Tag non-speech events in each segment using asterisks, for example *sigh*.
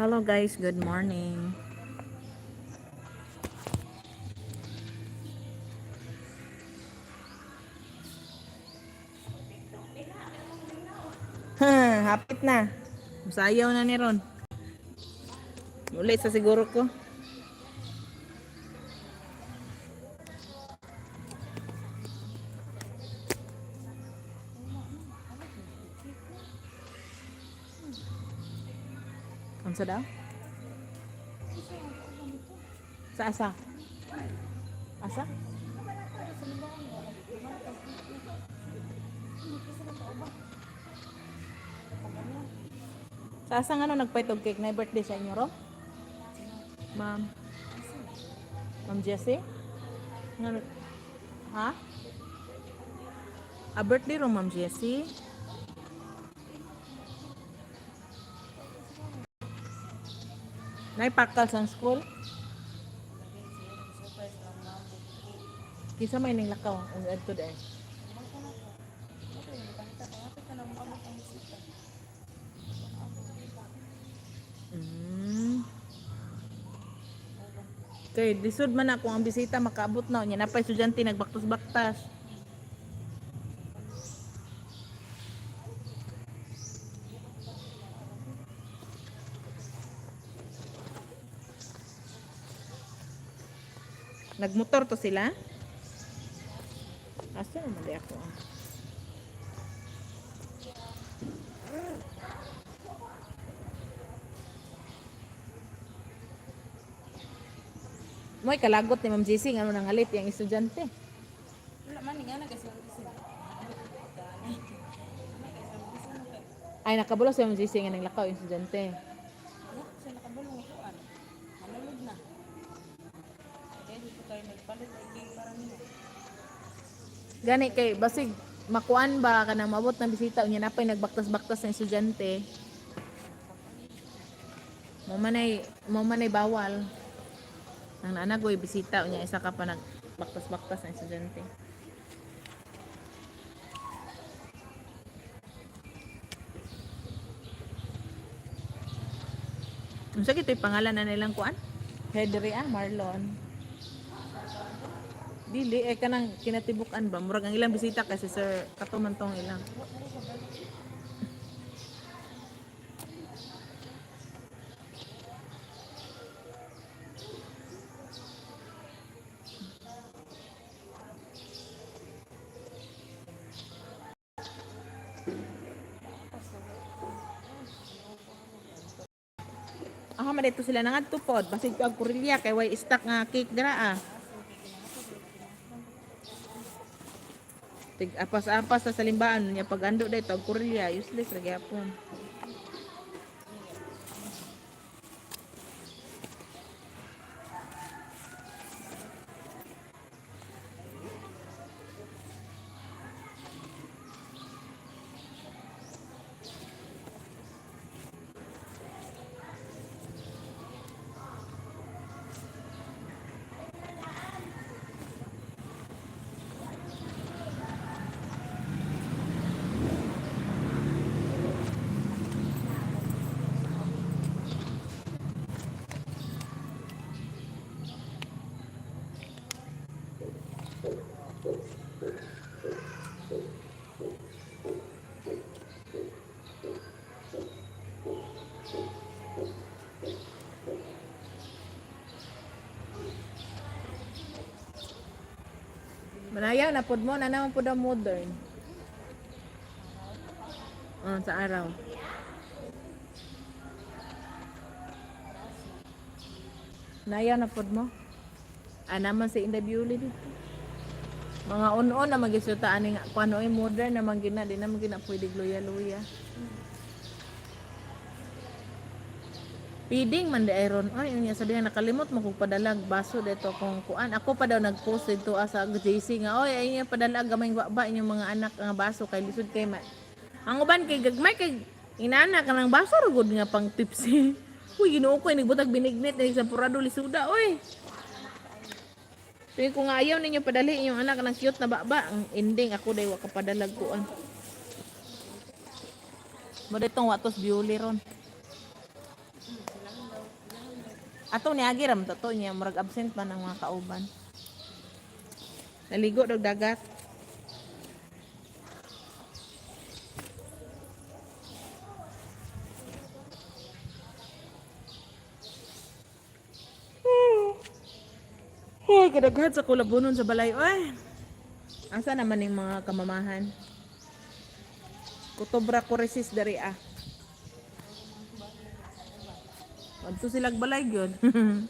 Hello guys, good morning. Ha, hapit na. Musayaw na ni Ron. Ulit sa siguro ko. Kamsa daw? Sa asa? Asa? Sa asa nga no nagpaitog cake na birthday sa inyo ro? Ma'am. Ma'am Jessie? Nga Ha? A birthday ro Ma'am Jessie? Naipakal sa school? Kisa may ning lakaw ang adto dai. Mm. Kay lisod man ako ang bisita makaabot na nya napay estudyante nagbaktas-baktas. Nagmotor to sila? Asa naman di ako? ah? Mo'y kalagot ni Ma'am JC ano nang halit yung estudyante. Wala man nga. Ay nakabulo si Ma'am JC nga nang lakaw yung estudyante. Sa nakabulong ko an. Manulog na. Kaya dito tayo nagpalit ay cake para nila. Gani kay basig makuan ba kanang mabot ng bisita unya napay nagbaktas-baktas ng estudyante. Mo manay mo manay bawal. Nang naanagoy bisita unya isa ka pa nagbaktas-baktas ng estudyante. Unsa kito'y pangalan na nilang kuan? Hedri ah, Marlon. Dili eh kanang kinatibukan ba murag ang ilang bisita kasi sir katuman tong ilang. Aha, man dito sila nangadto pod. Basig ang kurilya kay way stock nga cake dira ah. Tig apas-apas sa salimbaan niya pag ando dito ang kurilya useless ra gyapon. Manayaw na mo na naman pod ang modern. Oh, sa araw. Nayaw na pod mo. Ah, naman si Inda Bewley dito. Mga on-on na magisuta aning kuano ay modern na magina di na magina pwede luya-luya. Feeding man di iron. Ay, yung sabihan nakalimot mo kung padalag baso dito kung kuan. Ako pa daw nag-post dito ah, sa JC nga, oy, ay niya padalag gamay ba inyong mga anak nga baso kay lisod kay ma. Ang uban kay gagmay kay inana ka ng baso rugod nga pang tipsy. *laughs* Uy, ginoo ko nagbutag binignit ni sa purado lisuda, oy. Sabi ko nga ayaw ninyo padali yung anak ng cute na baba. Ang ending ako day wa ka padalag kuan. Mo ditong watos biuli ron. Ato ni Agi ram to niya murag absent man ang mga kauban. Naligo dog dagat. Hoy, kadaghan sa kulabunon sa balay. Oy. Asa naman yung mga kamamahan? Kutobra ko resist dari ah. Adto silag balay gyud. *laughs*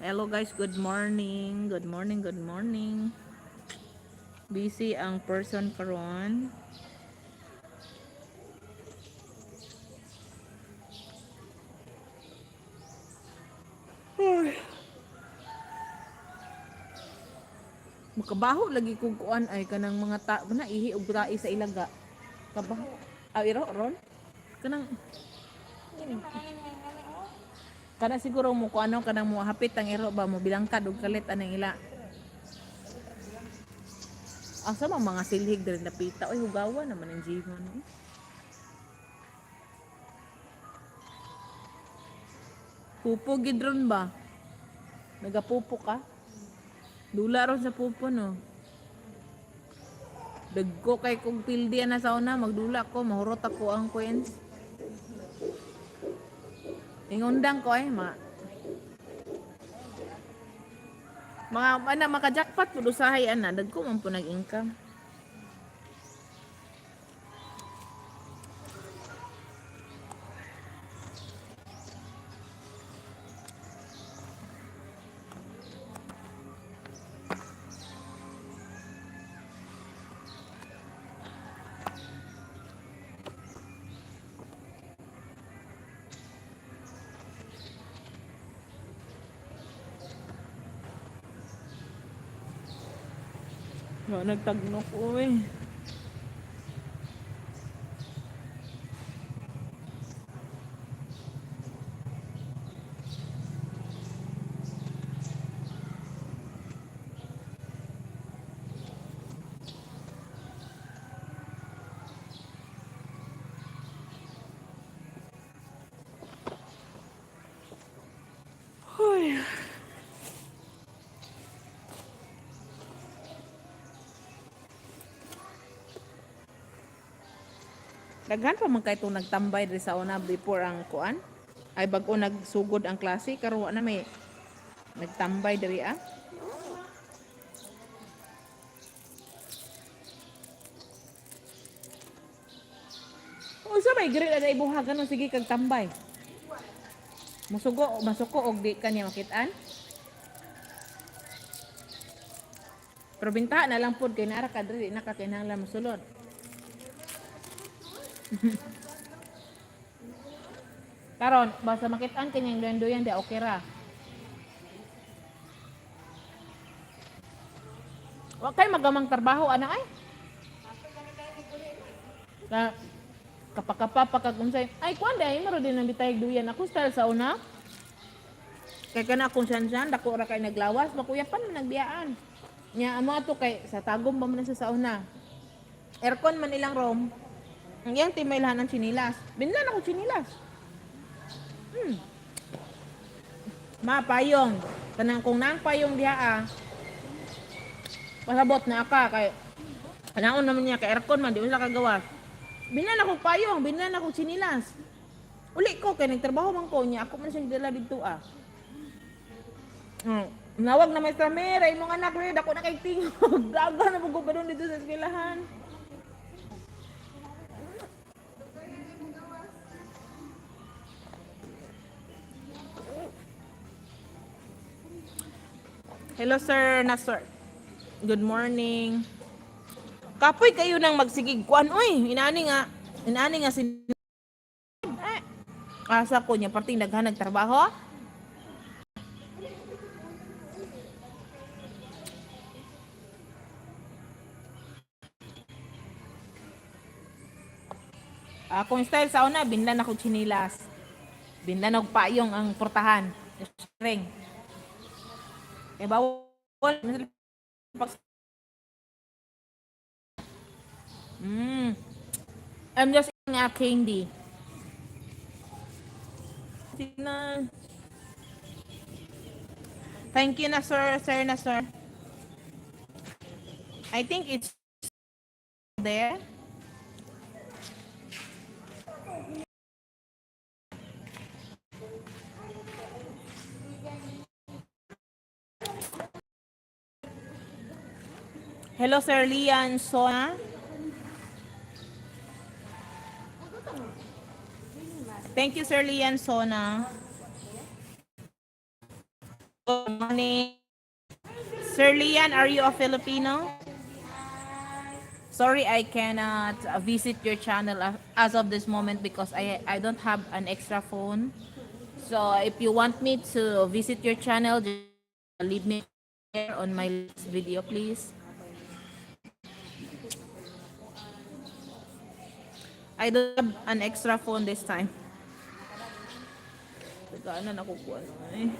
Hello guys, good morning. Good morning, good morning. Busy ang person karon. Makabaho lagi kong kuan ay kanang mga ta na ihi og tae sa ilaga. Kabaho. Ah, iro ron. Kanang Kana siguro mo ko ano kanang mo hapit ang iro ba mo bilangkad og kalit anang ila. Asa man mga silhig diri napita oy hugawa naman ang jimon. Eh. Pupo gidron ba? Nagapupo ka? Dula ron sa pupo no. Dagko kay kong pildi na sa una, magdula ko, mahurot ako ang coins. Ingundang ko eh, ma. Mga, ana, maka-jackpot po ana, dagko man po nag-income. Nagtagnok ko Daghan pa man kay itong nagtambay diri sa una before ang kuan. Ay bag-o nagsugod ang klase karon na may nagtambay diri ah. O sa may gri na ibuhagan no sige kag tambay. Musugo masuko og di kanya makitaan. Pero binta na lang pud kay nara ka diri na ka kinahanglan mosulod. *laughs* Karon, basta makitaan kanyang duyan-duyan, di okay ra. Wa kay magamang trabaho ana ay. Ka kapakapa pagkagunsay. Ay kuan day maro din ang bitay duyan ako style sa una. Kay kana akong sansan dako ra kay naglawas, makuyapan man nagbiyaan. Nya amo ato kay sa tagom ba man sa sauna. Aircon man ilang room. Ang iyang timaylahan ng chinilas. Binlan ako chinilas. Hmm. Ma, payong. Kanang kung nang payong diha ah. Pasabot na aka kay Kanaon naman niya kay aircon man di usa kagawas. Binlan ako payong, binlan ako chinilas. Uli ko kay nagtrabaho man ko niya ako man siyang dala dito ah. Hmm. Nawag na may Mera, imong anak rin, ako na kay tingog. *laughs* Daga na magubadon dito sa eskwelahan. Hello Sir Nasor. Good morning. Kapoy kayo nang magsigig kuan oy, inani nga. Inani nga sin eh. Asa ko niya parting naghanag trabaho. Akong style sa una, binlan ako chinilas. Binlan og payong ang portahan. String. Eh, bawal. Mm. I'm just eating a candy. Tingnan. Thank you na sir, sir na sir. I think it's there. Hello Sir Lian Sona. Thank you Sir Lian Sona. Good morning. Sir Lian, are you a Filipino? Sorry, I cannot visit your channel as of this moment because I I don't have an extra phone. So if you want me to visit your channel, just leave me on my video, please. I have an extra phone this time. Teka, ano nakukuha na eh.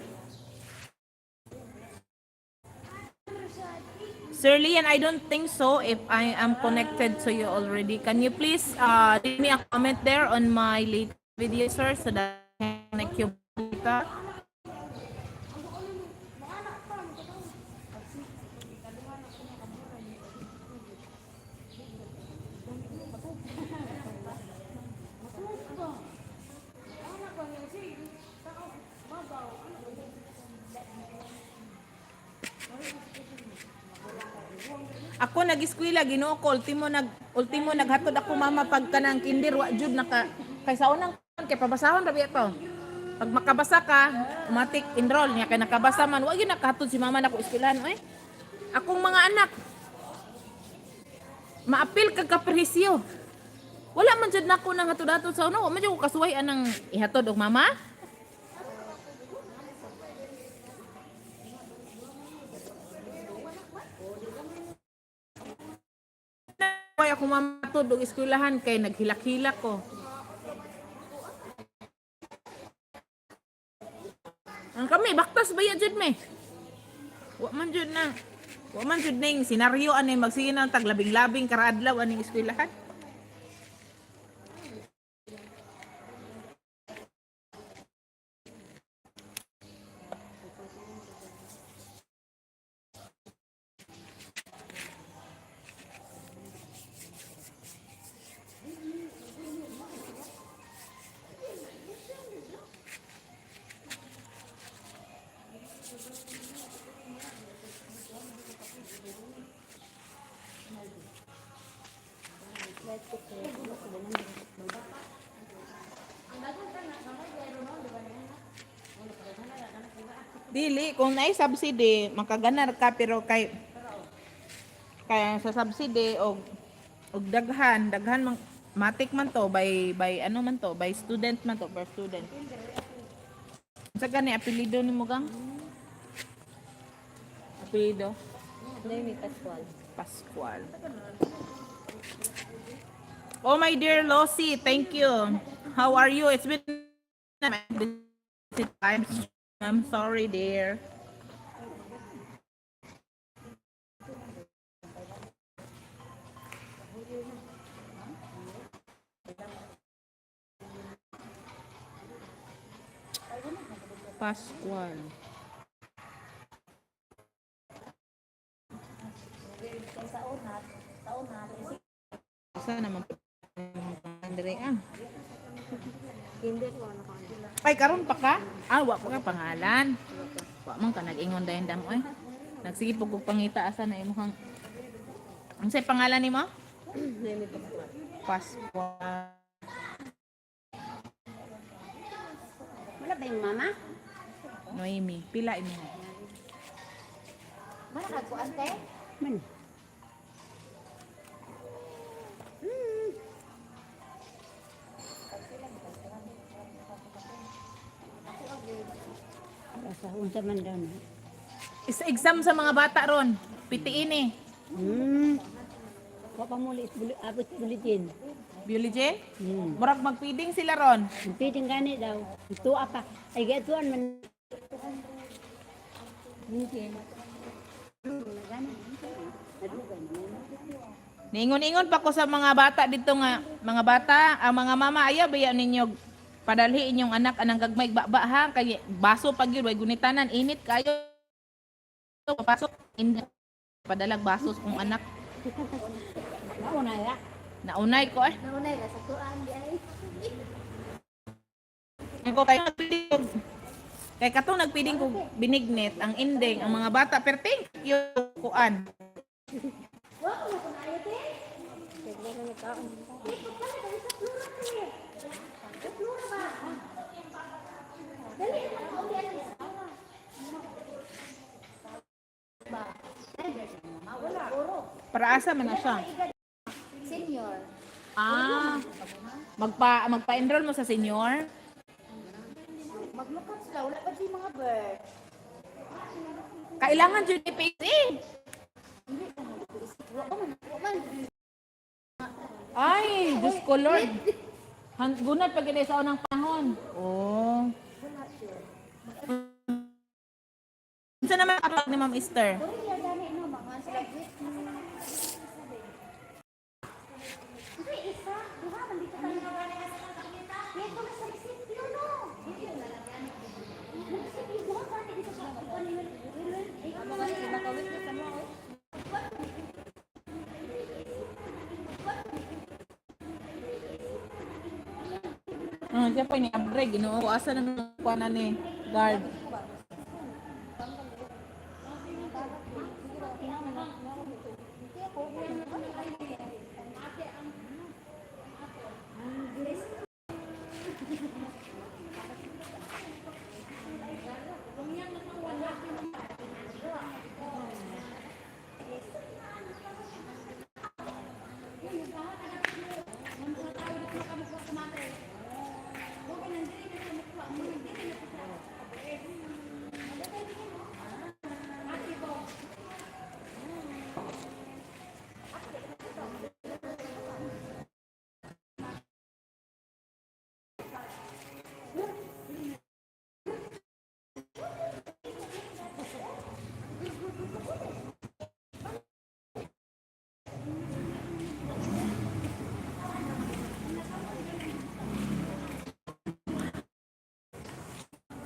Sir Lian, I don't think so if I am connected to you already. Can you please uh, leave me a comment there on my latest video, sir, so that I can connect you later? Ako nag-eskwela Ginoo ko ultimo nag ultimo naghatod ako mama pag kanang kinder wa jud naka kay sa unang kay pabasahon ra biya to. Pag makabasa ka, automatic enroll niya kay nakabasa man wa gyud nakahatod si mama nako eskwelahan oy. Akong mga anak maapil kag kapresyo. Wala man jud nako nang hatod-hatod sa una, wa man jud ko kasuway anang ihatod og mama. Kaya ako mamatod og eskwelahan kay naghilak-hilak ko. Ang kami baktas ba yan jud me? Wa man jud na. Wa man jud ning senaryo ani magsige nang taglabing-labing karaadlaw aning eskwelahan. Dili, kung naay subsidy, makaganar ka pero kay kaya sa subsidy og og daghan, daghan man matik man to by by ano man to, by student man to per student. Sa gani apelyido ni mo gang? Apelyido Naomi Pascual. Pascual. Oh my dear Losi, thank you. How are you? It's been. I'm sorry, dear. Pascual. Sa Andre ah. Hindi ko kanila. Ay karon pa ka? Ah, wa pa ka pangalan. Wa man ka nag-ingon dayon dam oy. Nagsige pug og pangita asa na imong Ang say pangalan nimo? Pascual. Wala ba yung mama? Noemi. Pila imo? Wala ka ko ante? Man. Sa unsa man daw na. Is exam sa mga bata ron. Pitiin eh. Hmm. Wa pa muli buli abot bulitin. Biology? Hmm. Murag magpiding sila ron. Piting gani daw. Ito apa? Ay gatuan man. Hindi. Gani. Niingon-ingon pa ko sa mga bata dito nga, mga bata, ang mga mama ayaw baya ninyo padalhi inyong anak anang gagmay baba ha kay baso pag yun way gunitanan init kayo. Papasok init padalag basos kong anak. Ako na. Ya. naunay ko eh. Naunay ka sa tuan di ay. Ako kay nagpiling ko kay katong nagpiling ko binignet ang ending ang mga bata perting yung kuan. Wow, para asa man na siya Senior. ah magpa magpa-enroll mo sa senior Maglukat sila. Wala pa di mga bird. kailangan jud. Wala man. Ay, Diyos ko Lord. *laughs* Han- Gunat pag ginay sa unang panahon. Oh. Saan naman kapag ni Ma'am Esther? Kung niya gani no, mga sila wit. Kasi isa, duha man dito tayo na gani ka sa kakita. Yan ko sa munisipyo no. Munisipyo duha gani dito sa kakita. Ano man sila kawit sa mo? Ah, siya pa ni Abre, ginoo asa naman kuha na ni guard.